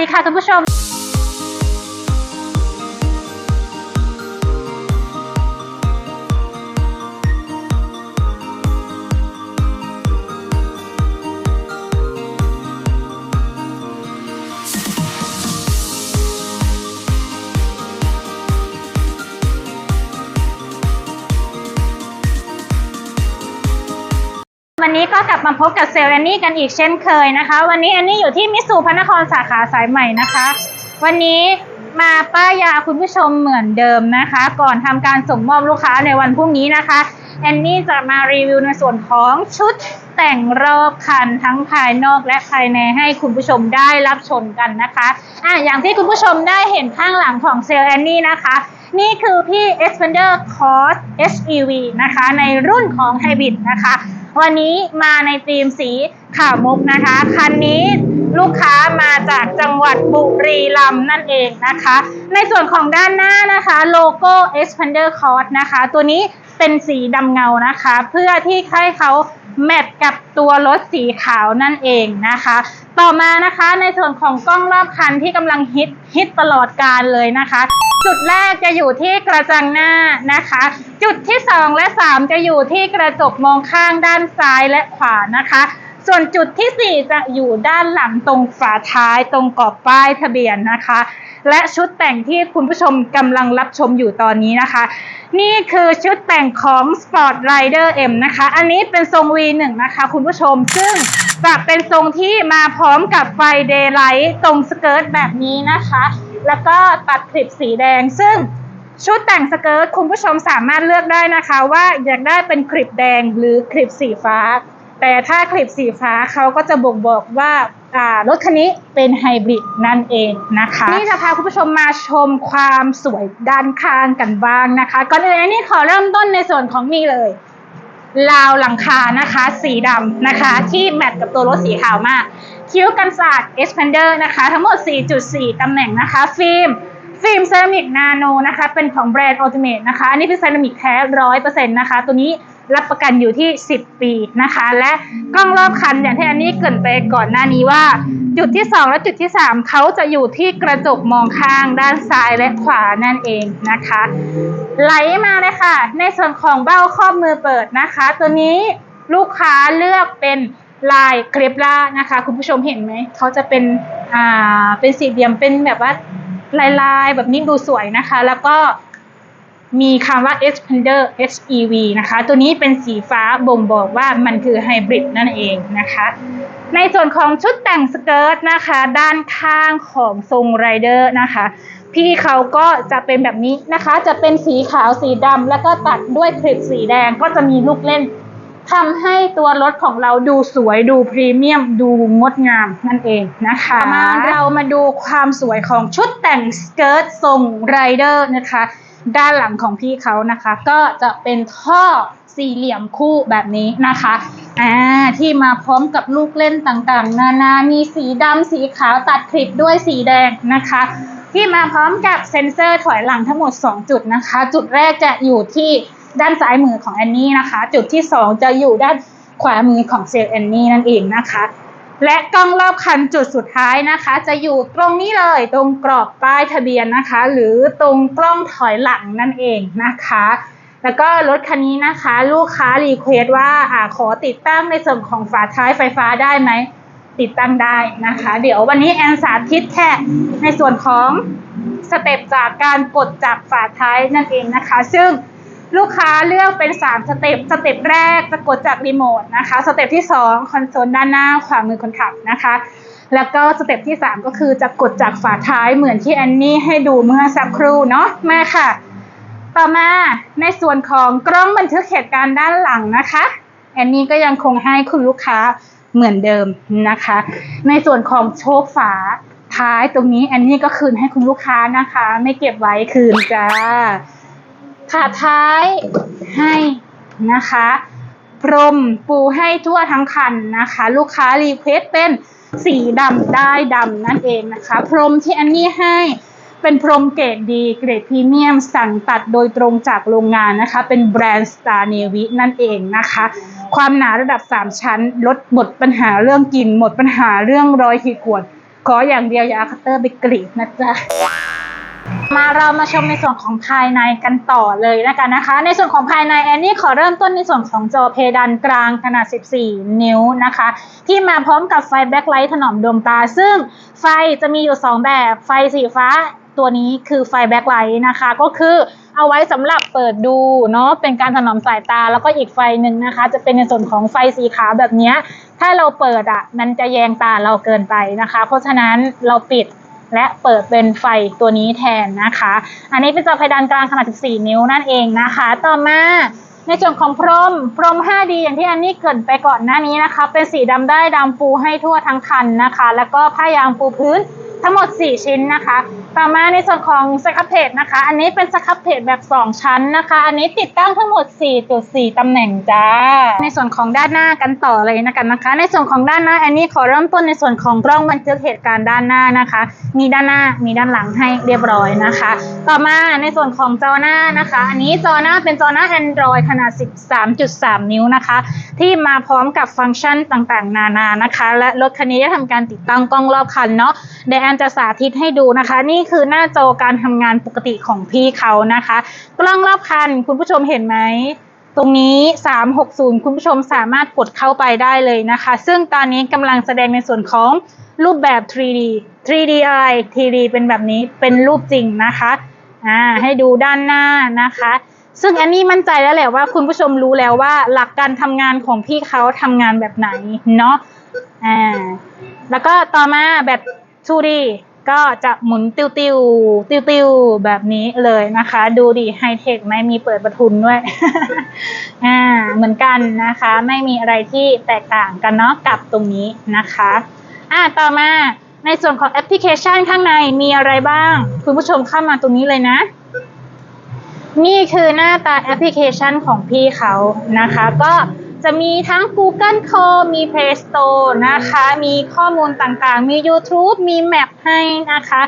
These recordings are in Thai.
ดีค่ะคุณผู้ชม วันนี้ก็กลับมาพบกับเซลล์แอนนี่กันอีกเช่นเคยนะคะ วันนี้แอนนี่อยู่ที่มิสูพระนครสาขาสายใหม่นะคะ วันนี้มาป้ายยาคุณผู้ชมเหมือนเดิมนะคะ ก่อนทำการส่งมอบลูกค้าในวันพรุ่งนี้นะคะแอนนี่จะมารีวิวในส่วนของชุดแต่งรอบคันทั้งภายนอกและภายในให้คุณผู้ชมได้รับชมกันนะคะอะอย่างที่คุณผู้ชมได้เห็นข้างหลังของเซลล์แอนนี่นะคะนี่คือพี่ Expander Cross HEV นะคะ ในรุ่นของ Hybrid นะคะ วันนี้มาในธีมสีขาวมุกนะคะ คันนี้ลูกค้ามาจากจังหวัดบุรีรัมย์นั่นเองนะคะ ในส่วนของด้านหน้านะคะโลโก้ Expander Cross นะคะ ตัวนี้เป็นสีดำเงานะคะ เพื่อที่ให้เขา แมทกับตัวรถสีขาวนั่นเองนะคะ ต่อมานะคะในส่วนของกล้องรอบคันที่กำลังฮิตฮิตตลอดการเลยนะคะ จุดแรกจะอยู่ที่กระจังหน้านะคะ จุดที่ 2 และ 3 จะอยู่ที่กระจกมองข้างด้านซ้ายและขวานะคะส่วนจุดทีสี่4 จะอยู่ด้านหลังตรงฝาท้ายตรงกรอบป้ายทะเบียนนะคะ และชุดแต่งที่คุณผู้ชมกำลังรับชมอยู่ตอนนี้นะคะ นี่คือชุดแต่งของ Sport Rider M นะคะ อันนี้เป็นทรง V1 นะคะ คุณผู้ชมซึ่งจะเป็นทรงที่มาพร้อมกับไฟเดย์ไลท์ตรงสเกิร์ตแบบนี้นะคะ แล้วก็ตัดคลิปสีแดงซึ่งชุดแต่งสเกิร์ตคุณผู้ชมสามารถเลือกได้นะคะ ว่าอยากได้เป็นคลิปแดงหรือคลิปสีฟ้า แต่ถ้าคลิปสีฟ้าเขาก็จะบ่งบอกว่าอ่ารถคันนี้เป็นไฮบริดนั่นเองนะคะ นี่จะพาคุณผู้ชมมาชมความสวยด้านข้างกันบ้างนะคะ ก่อนอื่นอันนี้ขอเริ่มต้นในส่วนของนี่เลยราวหลังคานะคะ สีดำนะคะ ที่แมทกับตัวรถสีขาวมาก คิ้วกันศาสตร์ expander นะคะ ทั้งหมด 4.4 ตำแหน่งนะคะ ฟิล์ม ฟิล์มเซรามิกนาโนนะคะ เป็นของแบรนด์ Ultimate นะคะ อันนี้เป็นเซรามิกแท้ร้อยเปอร์เซ็นต์นะคะ ตัวนี้รับประกันอยู่ที่ 10 ปีนะคะ และกล้องรอบคันอย่างที่อันนี้เกินไปก่อนหน้านี้ว่า จุดที่ 2 และจุดที่ 3 เขาจะอยู่ที่กระจกมองข้างด้านซ้ายและขวานั่นเองนะคะ ไหลมาเลยค่ะ ในส่วนของเบ้าครอบมือเปิดนะคะ ตัวนี้ลูกค้าเลือกเป็นลายเครปล่านะคะ คุณผู้ชมเห็นไหม เขาจะเป็นอ่าเป็นสี่เหลี่ยมเป็นแบบว่า ลายๆ แบบนี้ดูสวยนะคะ แล้วก็มีคำว่า Expander HEV นะคะ ตัวนี้เป็นสีฟ้าบ่งบอกว่ามันคือไฮบริดนั่นเองนะคะ ในส่วนของชุดแต่งสเกิร์ตนะคะ ด้านข้างของทรงไรเดอร์นะคะ พี่เขาก็จะเป็นแบบนี้นะคะ จะเป็นสีขาวสีดำแล้วก็ตัดด้วยคลิปสีแดงก็จะมีลูกเล่น ทำให้ตัวรถของเราดูสวยดูพรีเมียม ดูงดงามนั่นเองนะคะมาเรามาดูความสวยของชุดแต่งสเกิร์ตทรงไรเดอร์นะคะ ด้านหลังของพี่เขานะคะ ก็จะเป็นท่อสี่เหลี่ยมคู่แบบนี้นะคะอ่าที่มาพร้อมกับลูกเล่นต่างๆ นานามีสีดำสีขาวตัดคลิปด้วยสีแดงนะคะ ที่มาพร้อมกับเซ็นเซอร์ถอยหลังทั้งหมด 2 จุดนะคะ จุดแรกจะอยู่ที่ ด้านซ้ายมือของแอนนี่นะคะ จุดที่ 2 จะอยู่ด้านขวามือของเซลล์แอนนี่นั่นเองนะคะ และกล้องรอบคันจุดสุดท้ายนะคะ จะอยู่ตรงนี้เลยตรงกรอบป้ายทะเบียนนะคะ หรือตรงกล้องถอยหลังนั่นเองนะคะ แล้วก็รถคันนี้นะคะ ลูกค้ารีเควสว่าอ่าขอติดตั้งในส่วนของฝาท้ายไฟฟ้าได้ไหมติดตั้งได้นะคะ เดี๋ยววันนี้แอนสาธิตแค่ในส่วนของสเต็ปจากการกดจากฝาท้ายนั่นเองนะคะ ซึ่ง ลูกค้าเลือกเป็น 3 สเต็ป สเต็ปแรกจะกดจากรีโมทนะคะ สเต็ปที่ 2 คอนโซลด้านหน้าขวามือคนขับนะคะ แล้วก็สเต็ปที่ 3 ก็คือจะกดจากฝาท้ายเหมือนที่แอนนี่ให้ดูเมื่อสักครู่เนาะมาค่ะ ต่อมาในส่วนของกล้องบันทึกเหตุการณ์ด้านหลังนะคะ แอนนี่ก็ยังคงให้คุณลูกค้าเหมือนเดิมนะคะ ในส่วนของโชคฝาท้ายตรงนี้แอนนี่ก็คืนให้คุณลูกค้านะคะ ไม่เก็บไว้คืนจ้า ขาท้ายให้นะคะ พรมปูให้ทั่วทั้งคันนะคะ ลูกค้ารีเควสเป็นสีดำได้ดำนั่นเองนะคะ พรมที่แอนนี่ให้เป็นพรมเกรดดีเกรดพรีเมียมสั่งตัดโดยตรงจากโรงงานนะคะ เป็นแบรนด์ Star Navy นั่นเองนะคะ ความหนาระดับ 3 ชั้น ลดหมดปัญหาเรื่องกลิ่นหมดปัญหาเรื่องรอยขีดข่วนขออย่างเดียวอย่าอาคัตเตอร์ไปกรีดนะจ๊ะ มาเรามาชมในส่วนของภายในกันต่อเลยนะคะนะคะ ในส่วนของภายในแอนนี่ขอเริ่มต้นในส่วนของจอเพดานกลางขนาด 14 นิ้วนะคะ ที่มาพร้อมกับไฟแบ็คไลท์ถนอมดวงตา ซึ่งไฟจะมีอยู่ 2 แบบไฟสีฟ้าตัวนี้คือไฟแบ็คไลท์นะคะ ก็คือเอาไว้สำหรับเปิดดูเนาะเป็นการถนอมสายตาแล้วก็อีกไฟหนึ่งนะคะ จะเป็นในส่วนของไฟสีขาวแบบนี้ถ้าเราเปิดอะมันจะแยงตาเราเกินไปนะคะ เพราะฉะนั้นเราปิด และเปิดเป็นไฟตัวนี้แทนนะคะ อันนี้เป็นจอเพดานกลางขนาด 14 นิ้วนั่นเองนะคะ ต่อมาในส่วนของพรม พรม 5D อย่างที่อันนี้เกิดไปก่อนหน้านี้นะคะ เป็นสีดำได้ดำปูให้ทั่วทั้งคันนะคะ แล้วก็ผ้ายางปูพื้น ทั้งหมด 4 ชิ้นนะคะ ต่อมาในส่วนของสครับเพจนะคะ อันนี้เป็นสครับเพจแบบ 2 ชั้นนะคะ อันนี้ติดตั้งทั้งหมด 4.4 ตำแหน่งจ้า ในส่วนของด้านหน้ากันต่อเลยนะกันนะคะ ในส่วนของด้านหน้า อันนี้ขอเริ่มต้นในส่วนของกล้องบันทึกเหตุการณ์ด้านหน้านะคะ มีด้านหน้า มีด้านหลังให้เรียบร้อยนะคะ ต่อมาในส่วนของจอหน้านะคะ อันนี้จอหน้าเป็นจอหน้า Android ขนาด 13.3 นิ้วนะคะ ที่มาพร้อมกับฟังก์ชันต่างๆ นานานะคะ และรถคันนี้ได้ทำการติดตั้งกล้องรอบคันเนาะเดี๋ยวแอนจะสาธิตให้ดูนะคะ นี่คือหน้าจอการทำงานปกติของพี่เขานะคะ กล้องรอบคันคุณผู้ชมเห็นไหมตรงนี้ 360 คุณผู้ชมสามารถกดเข้าไปได้เลยนะคะ ซึ่งตอนนี้กำลังแสดงในส่วนของรูปแบบ 3D 3D อะไร 3D เป็นแบบนี้ เป็นรูปจริงนะคะ อ่า ให้ดูด้านหน้านะคะ ซึ่งอันนี้มั่นใจแล้วแหละว่าคุณผู้ชมรู้แล้วว่าหลักการทำงานของพี่เขาทำงานแบบไหนเนาะ อ่า แล้วก็ต่อมาแบบ 2D ก็จะหมุนติวติวติวติวแบบนี้เลยนะคะ ดูดิไฮเทคไหมมีเปิดประทุนด้วยอ่าเหมือนกันนะคะ ไม่มีอะไรที่แตกต่างกันเนาะกับตรงนี้นะคะอ่าต่อมาในส่วนของแอปพลิเคชันข้างในมีอะไรบ้าง คุณผู้ชมเข้ามาตรงนี้เลยนะ นี่คือหน้าตาแอปพลิเคชันของพี่เขานะคะ ก็ จะมีทั้ง Google Chrome มี Play Store นะคะ มีข้อมูลต่างๆ มี YouTube มี Map ให้นะคะ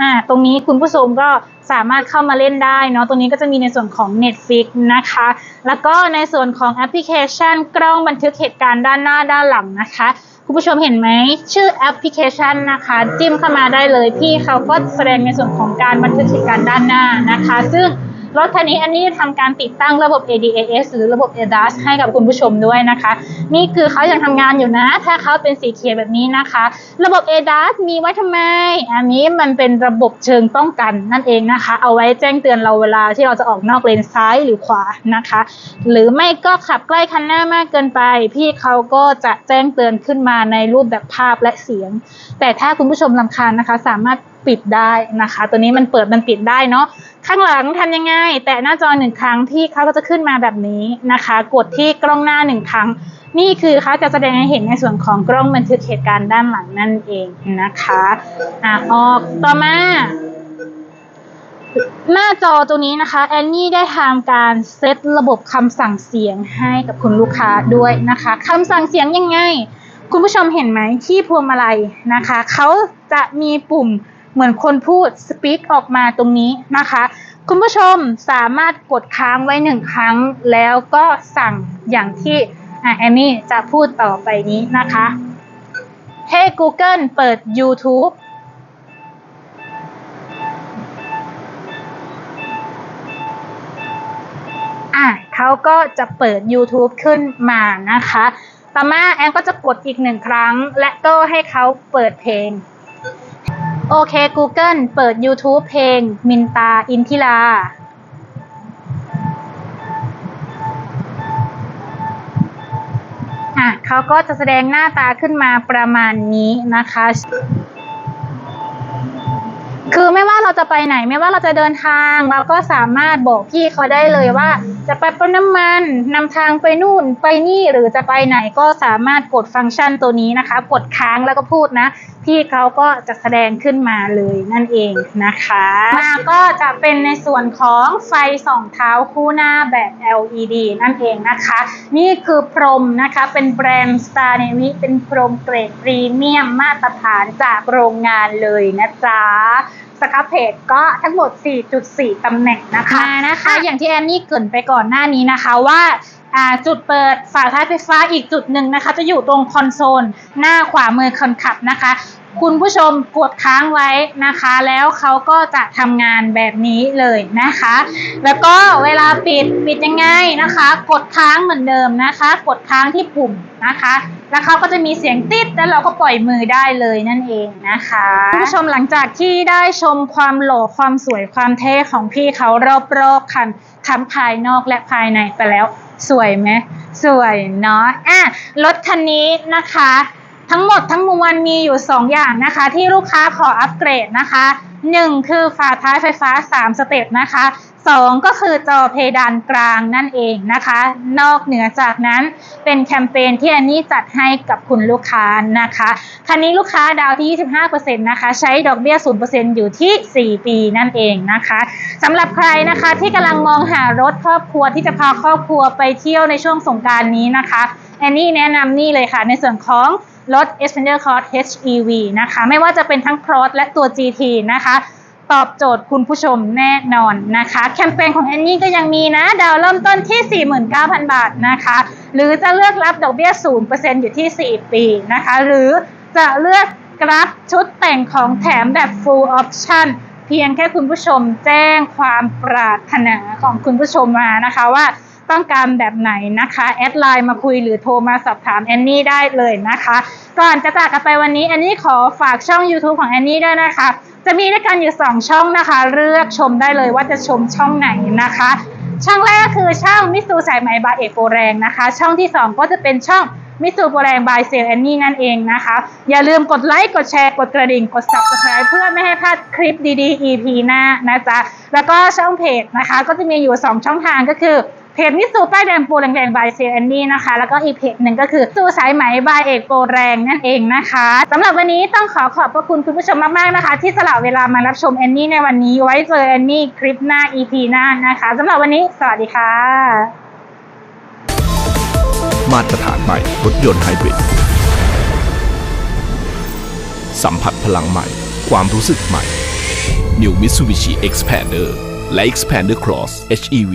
อ่าตรงนี้คุณผู้ชมก็สามารถเข้ามาเล่นได้เนาะตรงนี้ก็จะมีในส่วนของ Netflix นะคะ แล้วก็ในส่วนของแอปพลิเคชัน กล้องบันทึกเหตุการณ์ด้านหน้าด้านหลังนะคะ คุณผู้ชมเห็นไหมชื่อแอปพลิเคชันนะคะ จิ้มเข้ามาได้เลยพี่เขาก็แสดงในส่วนของการบันทึกเหตุการณ์ด้านหน้านะคะ ซึ่ง รถคันนี้อันนี้ทำการติดตั้งระบบ ADAS หรือระบบ ADAS ให้กับคุณผู้ชมด้วยนะคะ นี่คือเขายังทำงานอยู่นะ ถ้าเขาเป็นสีเขียวแบบนี้นะคะ ระบบ ADAS มีไว้ทำไม อันนี้มันเป็นระบบเชิงป้องกันนั่นเองนะคะ เอาไว้แจ้งเตือนเราเวลาที่เราจะออกนอกเลนซ้ายหรือขวานะคะ หรือไม่ก็ขับใกล้คันหน้ามากเกินไป พี่เขาก็จะแจ้งเตือนขึ้นมาในรูปแบบภาพและเสียง แต่ถ้าคุณผู้ชมลำคาญนะคะ สามารถปิดได้นะคะ ตัวนี้มันเปิดมันปิดได้เนาะ ข้างหลังทำยังไง แตะหน้าจอหนึ่งครั้งพี่เขาก็จะขึ้นมาแบบนี้นะคะ กดที่กล้องหน้าหนึ่งครั้ง นี่คือเขาจะแสดงให้เห็นในส่วนของกล้องบันทึกเหตุการณ์ด้านหลังนั่นเองนะคะอะออกต่อมาหน้าจอตัวนี้นะคะแอนนี่ได้ทำการเซตระบบคำสั่งเสียงให้กับคุณลูกค้าด้วยนะคะคำสั่งเสียงยังไง คุณผู้ชมเห็นไหมที่พวงมาลัยนะคะเขาจะมีปุ่ม เหมือนคนพูด speak ออกมาตรงนี้นะคะ คุณผู้ชมสามารถกดค้างไว้หนึ่งครั้ง แล้วก็สั่งอย่างที่แอมมี่จะพูดต่อไปนี้นะคะให้ Google เปิด YouTube อะเขาก็จะเปิด YouTube ขึ้นมานะคะ ต่อมาแอนก็จะกดอีกหนึ่งครั้ง และก็ให้เขาเปิดเพลง โอเค Google เปิด YouTube เพลง มินตาอินทิลาอะเขาก็จะแสดงหน้าตาขึ้นมาประมาณนี้นะคะ คือไม่ว่าเราจะไปไหน ไม่ว่าเราจะเดินทางเราก็สามารถบอกพี่เขาได้เลยว่า จะไปปั๊มน้ำมันนำทางไปนู่นไปนี่หรือจะไปไหนก็สามารถกดฟังก์ชันตัวนี้นะคะ กดค้างแล้วก็พูดนะ พี่เขาก็จะแสดงขึ้นมาเลยนั่นเองนะคะมาก็จะเป็นในส่วนของไฟส่องเท้าคู่หน้าแบบ LED นั่นเองนะคะ นี่คือพรมนะคะเป็นแบรนด์ Star Navy เป็นพรมเกรดพรีเมียมมาตรฐานจากโรงงานเลยนะจ๊ะ ครับเพจก็ทั้งหมด 4.4 ตำแหน่งนะคะนะคะ อย่างที่แอนนี่เกรินไปก่อนหน้านี้นะคะว่าอ่าจุดเปิดฝาท้ายไฟฟ้าอีกจุดหนึ่งนะคะ จะอยู่ตรงคอนโซล หน้าขวามือคนขับนะคะ คุณผู้ชมกดค้างไว้นะคะ แล้วเขาก็จะทำงานแบบนี้เลยนะคะ แล้วก็เวลาปิดปิดยังไงนะคะ กดค้างเหมือนเดิมนะคะ กดค้างที่ปุ่มนะคะ แล้วเขาก็จะมีเสียงติดแล้วเราก็ปล่อยมือได้เลยนั่นเองนะคะคุณผู้ชมหลังจากที่ได้ชมความหล่อความสวยความเท่ของพี่เขารอบๆคันทั้งภายนอกและภายในไปแล้ว สวยไหมสวยเนาะอะรถคันนี้นะคะ ทั้งหมดทั้งมวลมีอยู่ 2 อย่างนะคะ ที่ลูกค้าขออัปเกรดนะคะ 1 คือฝาท้ายไฟฟ้า 3 สเต็ปนะคะ 2 ก็คือจอเพดานกลางนั่นเองนะคะ นอกเหนือจากนั้นเป็นแคมเปญที่อันนี้จัดให้กับคุณลูกค้านะคะ คันนี้ลูกค้าดาวที่ 25%นะคะ ใช้ดอกเบี้ย 0%อยู่ที่ 4 ปีนั่นเองนะคะสำหรับใครนะคะที่กำลังมองหารถครอบครัวที่จะพาครอบครัวไปเที่ยวในช่วงสงการนี้นะคะแอนนี่แนะนำนี่เลยค่ะในส่วนของ รถ Xpander Cross HEV นะคะ ไม่ว่าจะเป็นทั้ง Cross และตัว GT นะคะ ตอบโจทย์คุณผู้ชมแน่นอนนะคะ แคมเปญของแอนนี่ก็ยังมีนะ ดาวเริ่มต้นที่ 49,000 บาทนะคะ หรือจะเลือกรับดอกเบี้ย 0%อยู่ที่ 4 ปีนะคะ หรือจะเลือกรับชุดแต่งของแถมแบบ full option เพียงแค่คุณผู้ชมแจ้งความปรารถนาของคุณผู้ชมมานะคะว่า ต้องการแบบไหนนะคะแอดไลน์มาคุยหรือโทรมาสอบถามแอนนี่ได้เลยนะคะ ก่อนจะจากกันไปวันนี้แอนนี่ขอฝากช่อง YouTube ของแอนนี่ด้วยนะคะ จะมีด้วยกันอยู่ 2 ช่องนะคะ เลือกชมได้เลยว่าจะชมช่องไหนนะคะ ช่องแรกคือช่องมิสูสายไหมบาเอกโปรแรงนะคะ ช่องที่ 2 ก็จะเป็นช่องมิสูโปรแรงบายเซลแอนนี่นั่นเองนะคะ อย่าลืมกดไลค์ กดแชร์ กดกระดิ่ง กด subscribe เพื่อไม่ให้พลาดคลิปดีๆ EP หน้านะจ๊ะ แล้วก็ช่องเพจนะคะ ก็จะมีอยู่ 2 ช่องทางก็คือ เพจมิสูป้ายแดงโปรแรงแดงบายเซลแอนนี่นะคะ แล้วก็อีกเพจหนึ่งก็คือสูสายไหมบายเอกโปรแรงนั่นเองนะคะสำหรับวันนี้ต้องขอขอบพระคุณคุณผู้ชมมากๆนะคะ ที่สละเวลามารับชมแอนนี่ในวันนี้ไว้เจอแอนนี่คลิปหน้า EP หน้านะคะสำหรับวันนี้ สวัสดีค่ะ มาตรฐานใหม่รถยนต์ไฮบริดสัมผัสพลังใหม่ ความรู้สึกใหม่ New Mitsubishi expander และ expander Cross HEV